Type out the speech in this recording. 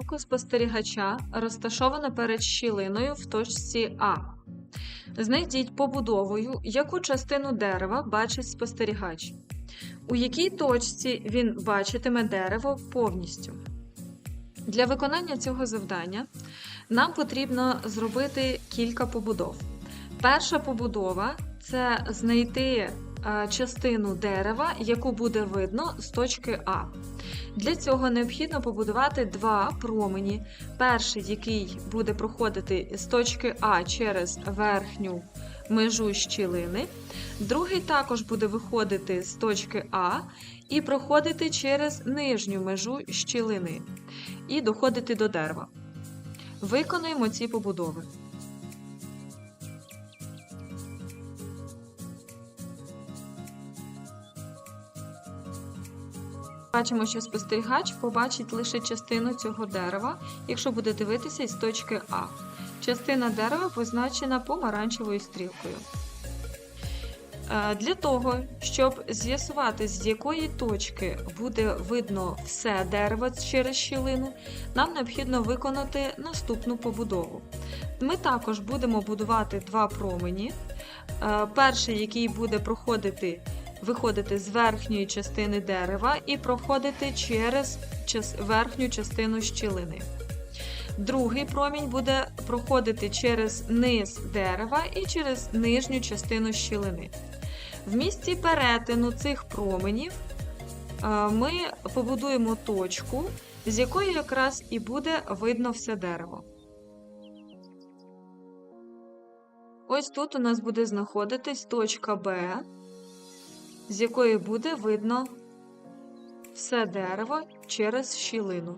Око спостерігача розташовано перед щілиною в точці А. Знайдіть побудовою, яку частину дерева бачить спостерігач. У якій точці він бачитиме дерево повністю. Для виконання цього завдання нам потрібно зробити кілька побудов. Перша побудова це знайти частину дерева, яку буде видно з точки А. Для цього необхідно побудувати два промені. Перший, який буде проходити з точки А через верхню межу щілини, другий також буде виходити з точки А і проходити через нижню межу щілини і доходити до дерева. Виконуємо ці побудови. Бачимо, що спостерігач побачить лише частину цього дерева, якщо буде дивитися із точки А. Частина дерева позначена помаранчевою стрілкою. Е, Для того, щоб з'ясувати, з якої точки буде видно все дерево через щілину, нам необхідно виконати наступну побудову. Ми також будемо будувати два промені. Е, Перший, який буде проходити, виходити з верхньої частини дерева і проходити через верхню частину щілини. Другий промінь буде проходити через низ дерева і через нижню частину щілини. В місці перетину цих променів е, ми побудуємо точку, з якої якраз і буде видно все дерево. Ось тут у нас буде знаходитись точка Б, з якої буде видно все дерево через щілину.